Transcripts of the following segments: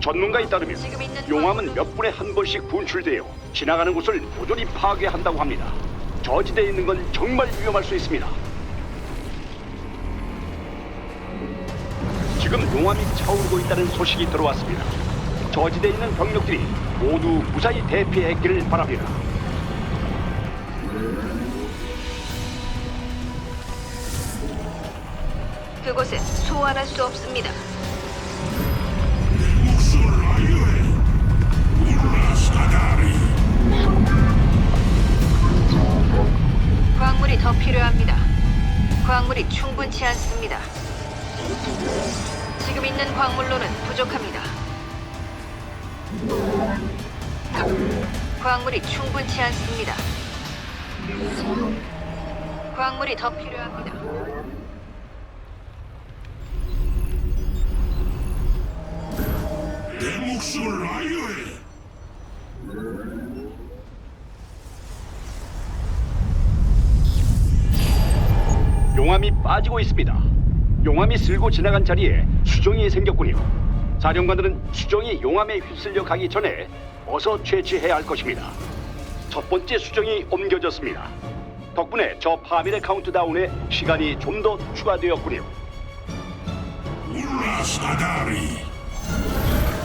전문가에 따르면 용암은 몇 분에 한 번씩 분출되어 지나가는 곳을 모조리 파괴한다고 합니다. 저지대에 있는 건 정말 위험할 수 있습니다. 지금 용암이 차오르고 있다는 소식이 들어왔습니다. 저지대에 있는 병력들이 모두 무사히 대피했기를 바랍니다. 그곳엔 소환할 수 없습니다. 광물이 더 필요합니다. 광물이 충분치 않습니다. 지금 있는 광물로는 부족합니다. 광물이 충분치 않습니다. 광물이 더 필요합니다. 목숨을 아유해 용암이 빠지고 있습니다. 용암이 쓸고 지나간 자리에 수정이 생겼군요. 사령관들은 수정이 용암에 휩쓸려 가기 전에 어서 채취해야 할 것입니다. 첫 번째 수정이 옮겨졌습니다. 덕분에 저 파밀의 카운트다운에 시간이 좀 더 추가되었군요. 울라 사다리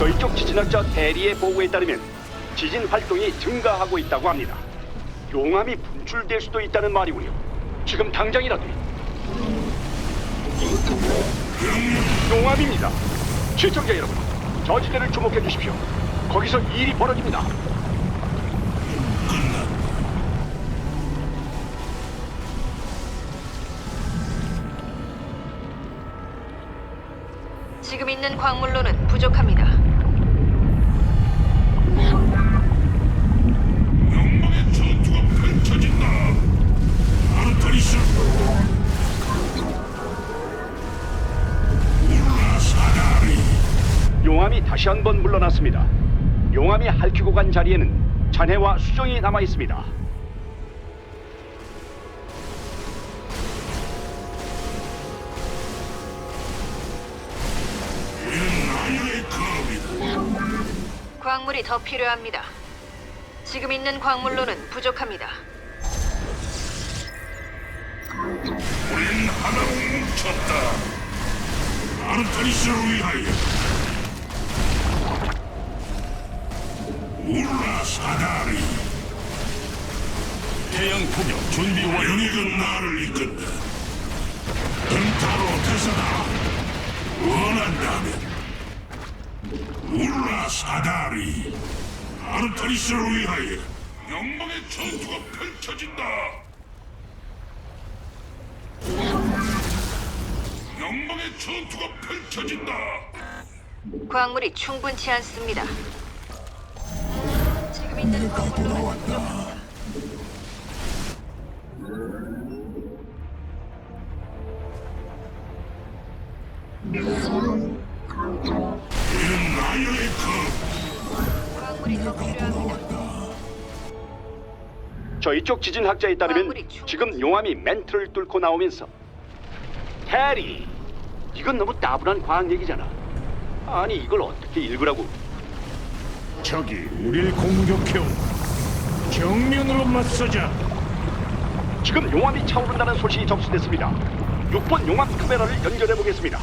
저희 쪽 지진학자 대리의 보고에 따르면 지진 활동이 증가하고 있다고 합니다. 용암이 분출될 수도 있다는 말이군요. 지금 당장이라도. 용암입니다. 시청자 여러분, 저지대를 주목해 주십시오. 거기서 일이 벌어집니다. 지금 있는 광물로는 부족합니다. 물러났습니다. 용암이 핥히고 간 자리에는 잔해와 수정이 남아 있습니다. 광물이 더 필요합니다. 지금 있는 광물로는 부족합니다. 우린 하나로 뭉쳤다. 아르타리스를 위하여. 울라 사다리. 태양 포격 준비 완료 영익은 나를 이끈다. 등타로 태서다. 원한다면. 울라 사다리. 아르타리스를 위하여. 영광의 전투가 펼쳐진다. 영광의 전투가 펼쳐진다. 광물이 충분치 않습니다. 광물로는 부족합니다. 이는 나의 검. 광물이 더 필요합니다. 저희 쪽 지진 학자에 따르면 지금 용암이 멘트를 뚫고 나오면서 해리 이건 너무 따분한 과학 얘기잖아 아니 이걸 어떻게 읽으라고 적이 우릴 공격해온다 정면으로 맞서자 지금 용암이 차오른다는 소식이 접수됐습니다. 6번 용암 카메라를 연결해 보겠습니다.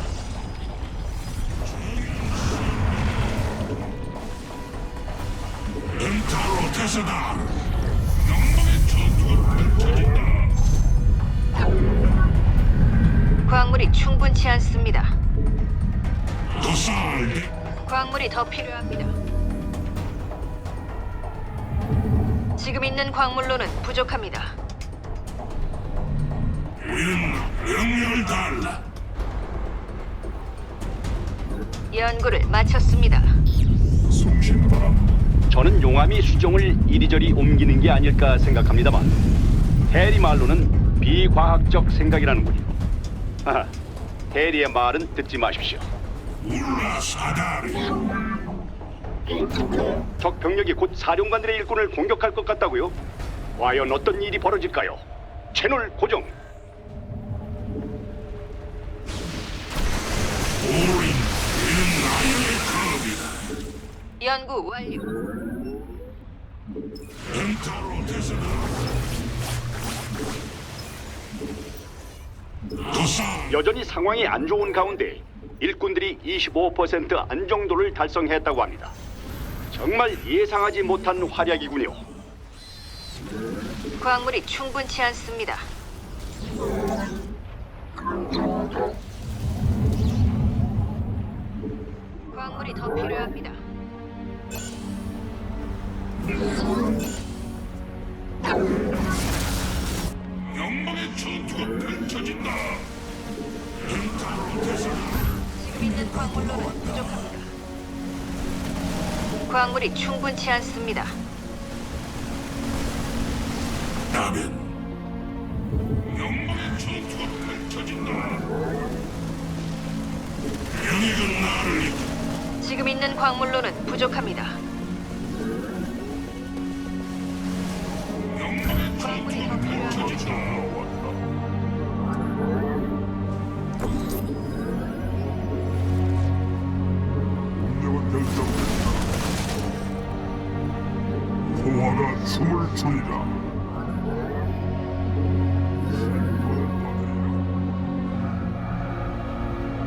지금 있는 광물로는 부족합니다. 우리는 명령을 달라. 연구를 마쳤습니다. 송신바람 저는 용암이 수종을 이리저리 옮기는 게 아닐까 생각합니다만 해리 말로는 비과학적 생각이라는군요. 하하, 해리의 말은 듣지 마십시오. 울라 사다리. 적 병력이 곧 사령관들의 일꾼을 공격할 것 같다고요? 과연 어떤 일이 벌어질까요? 채널 고정. 이는 나의. 연구 완료. 테스다. 여전히 상황이 안 좋은 가운데 일꾼들이 25% 안정도를 달성했다고 합니다. 정말 예상하지 못한 활약이군요. 광물이 충분치 않습니다. 광물이 더 필요합니다. 영광의 전투가 펼쳐진다. 지금 있는 광물로는 부족합니다. 광물이 충분치 않습니다. 나면 영광의 전투가 펼쳐진다. 영익은 나를 이끌 지금 있는 광물로는 부족합니다. 춤을 추리라.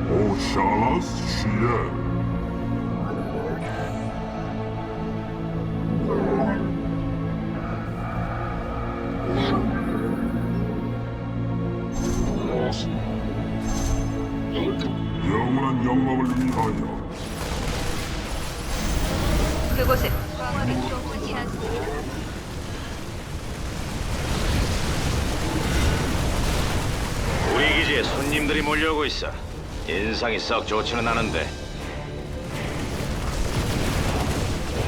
오 샬라스 시에 영원한 영광을 위하여 그곳에 광물이 충분치 않습니다. 우리 기지에 손님들이 몰려오고 있어. 인상이 썩 좋지는 않은데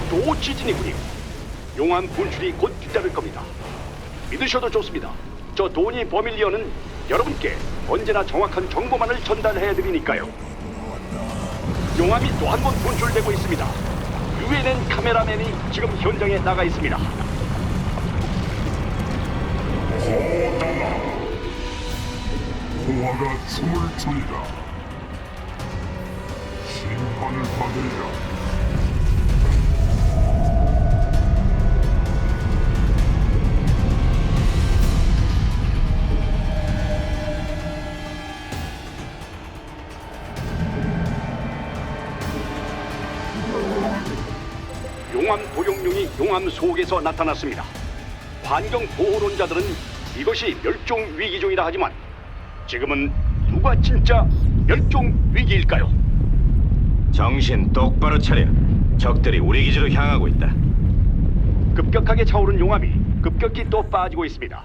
또 지진이군요. 용암 분출이 곧 뒤따를 겁니다. 믿으셔도 좋습니다. 저 도니 버밀리언은 여러분께 언제나 정확한 정보만을 전달해 드리니까요. 용암이 또 한 번 분출되고 있습니다. 유엔엔 카메라맨이 지금 현장에 나가 있습니다. 호화가 춤을 추리라. 심판을 받으리라. 용암 도용룡이 용암 속에서 나타났습니다. 환경 보호론자들은 이것이 멸종 위기종이라 하지만 지금은 누가 진짜 멸종 위기일까요? 정신 똑바로 차려. 적들이 우리 기지로 향하고 있다. 급격하게 차오른 용암이 급격히 또 빠지고 있습니다.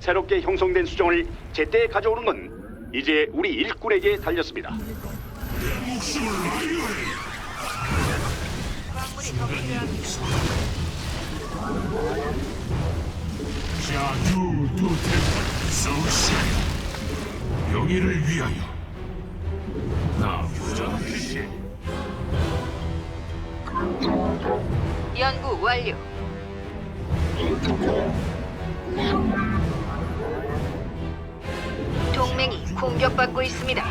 새롭게 형성된 수정을 제때 가져오는 건 이제 우리 일꾼에게 달렸습니다. 광물이 더 필요합니다. 자주 두테 소시 명예를 위하여 나 필시 연구 완료. 동맹이 공격받고 있습니다.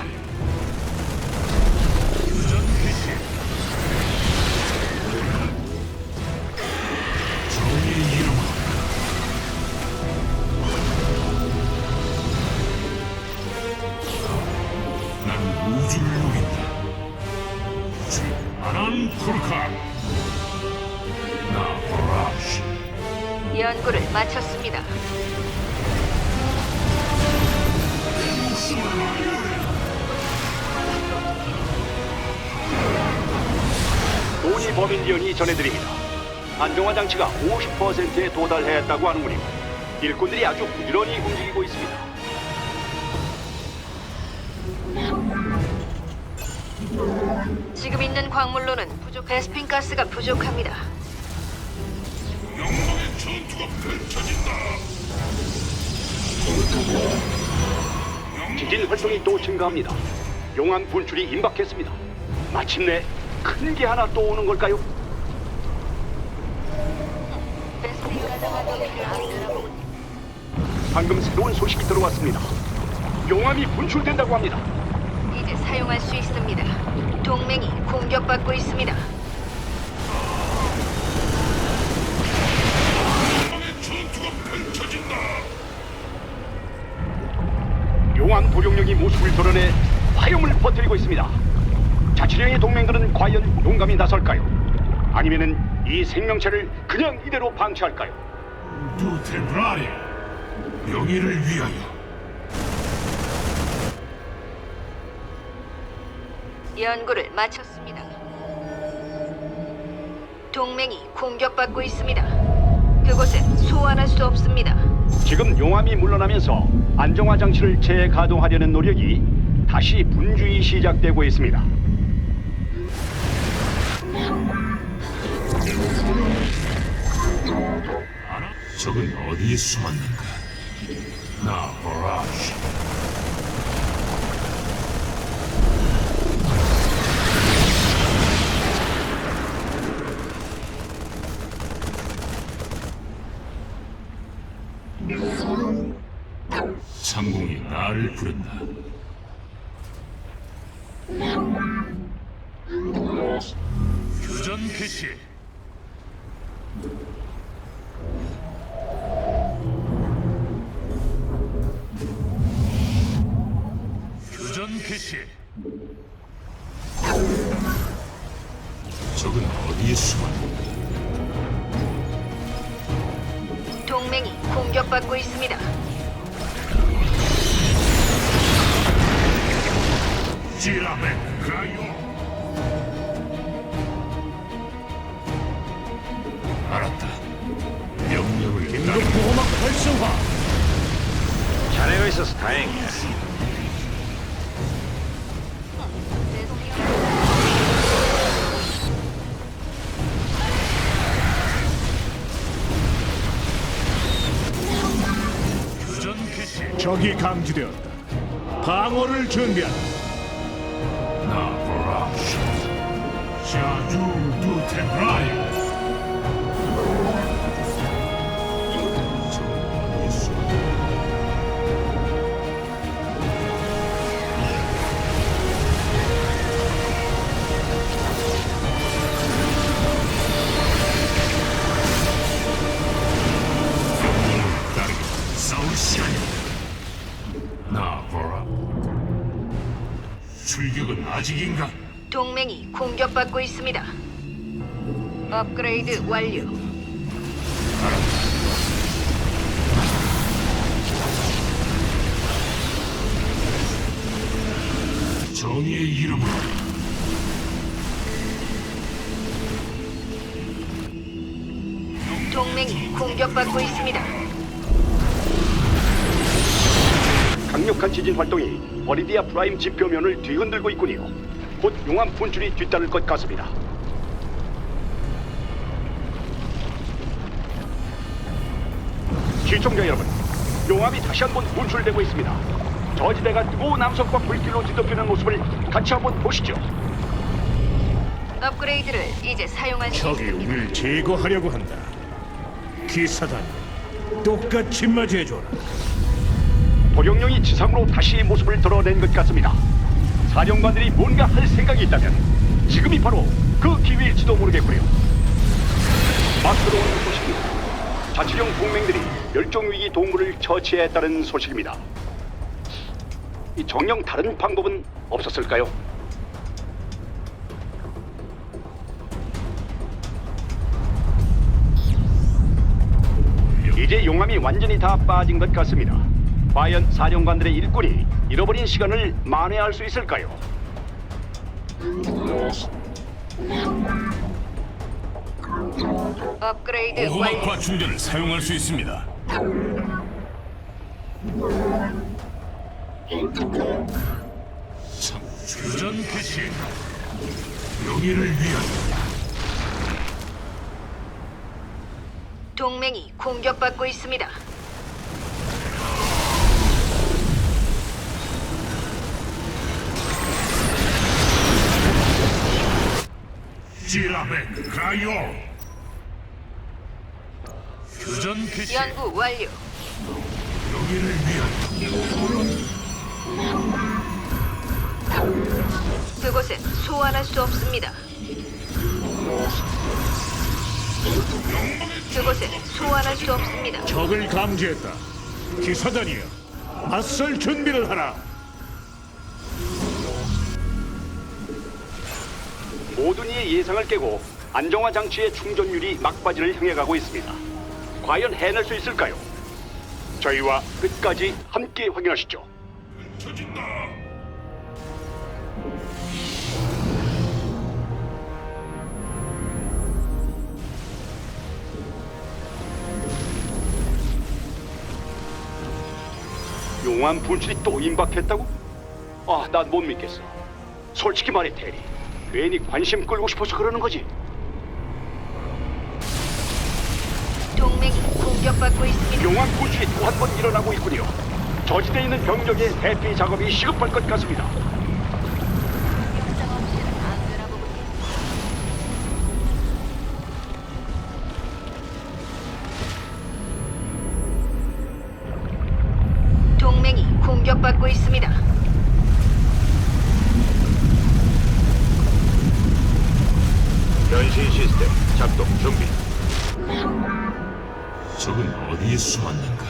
마쳤습니다. 도니 버밀리언이 전해드립니다. 안정화 장치가 50%에 도달했다고 하는군요. 일꾼들이 아주 부지런히 움직이고 있습니다. 지금 있는 광물로는 부족. 베스핀 가스가 부족합니다. 펼쳐진다. 지진 활동이 또 증가합니다. 용암 분출이 임박했습니다. 마침내 큰 게 하나 또 오는 걸까요? 방금 새로운 소식이 들어왔습니다. 용암이 분출된다고 합니다. 이제 사용할 수 있습니다. 동맹이 공격받고 있습니다. 펼쳐진다. 용암 도룡령이 모습을 드러내 화염을 퍼뜨리고 있습니다. 자치령의 동맹들은 과연 용감히 나설까요? 아니면은 이 생명체를 그냥 이대로 방치할까요? 두테브라리. 명예를 위하여. 연구를 마쳤습니다. 동맹이 공격받고 있습니다. 그곳은 소환할 수 없습니다. 지금 용암이 물러나면서 안정화 장치를 재가동하려는 노력이 다시 분주히 시작되고 있습니다. 적은 어디에 숨었는가? 나 보라시. 상공이 나를 부른다. 교전 개시. 알았다. 명령을 긴급 보호막 활성화. 자네가 있어서 다행이야. 교전 개시. 적이 감지되었다. 방어를 준비한다. 나 보라시. 자주 두테브라이. 아직인가? 동맹이 공격받고 있습니다. 업그레이드 완료. 정의의 이름으로 동맹이 공격받고 있습니다. 강력한 지진 활동이 버리디아 프라임 지표면을 뒤흔들고 있군요. 곧 용암 분출이 뒤따를 것 같습니다. 시청자 여러분, 용암이 다시 한번 분출되고 있습니다. 저지대가 뜨거운 남성과 불길로 뒤덮이는 모습을 같이 한번 보시죠. 업그레이드를 이제 사용할 수 적이 있습니다. 우리를 제거하려고 한다. 기사단 똑같이 맞이해줘라. 도령령이 지상으로 다시 모습을 드러낸 것 같습니다. 사령관들이 뭔가 할 생각이 있다면 지금이 바로 그 기회일지도 모르겠고요. 막 들어오는 소식입니다. 자치령 동맹들이 멸종위기 동물을 처치했다는 소식입니다. 이 정령 다른 방법은 없었을까요? 이제 용암이 완전히 다 빠진 것 같습니다. 과연 사령관들의 일꾼이 잃어버린 시간을 만회할 수 있을까요? 업그레이드 완료. 오호막과 충전을 사용할 수 있습니다. 참, 교전 개시. 명예를 위한 동맹이 공격받고 있습니다. 지라벤 가요. 교전 개시. 연구 완료. 명예를 위한 그곳엔 소환할 수 없습니다. 그곳엔 소환할 수 없습니다. 적을 감지했다. 기사단이여, 맞설 준비를 하라. 모든 이의 예상을 깨고 안정화 장치의 충전율이 막바지를 향해 가고 있습니다. 과연 해낼 수 있을까요? 저희와 끝까지 함께 확인하시죠. 용암 분출이 또 임박했다고? 아, 난 못 믿겠어. 솔직히 말해, 대리. 괜히 관심 끌고 싶어서 그러는 거지. 동맹이 공격받고 있습니다. 용암 분출이 또 한 번 일어나고 있군요. 저지대에 있는 병력의 대피 작업이 시급할 것 같습니다. 변신 시스템 작동 준비. 적은 어디에 숨었는가?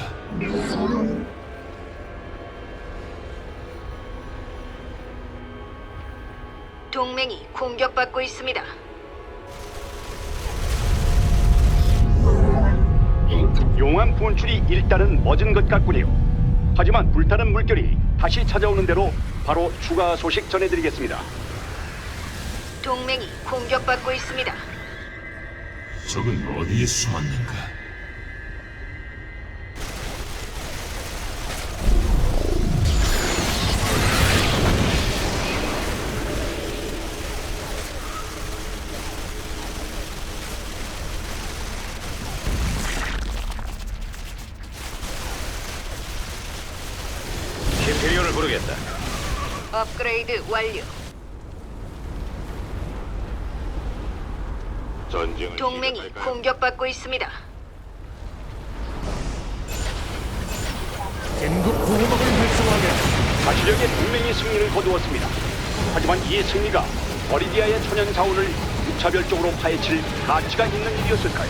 동맹이 공격받고 있습니다. 용암 분출이 일단은 멎은 것 같군요. 하지만 불타는 물결이 다시 찾아오는 대로 바로 추가 소식 전해드리겠습니다. 동맹이 공격받고 있습니다. 적은 어디에 숨었는가? 히페리온을 부르겠다. 업그레이드 완료. 전쟁을 동맹이 시작할까요? 공격받고 있습니다. 긴급 보호막을 활성화하게 가시력의 동맹이 승리를 거두었습니다. 하지만 이 승리가 버리디아의 천연 자원을 무차별적으로 파헤칠 가치가 있는 일이었을까요?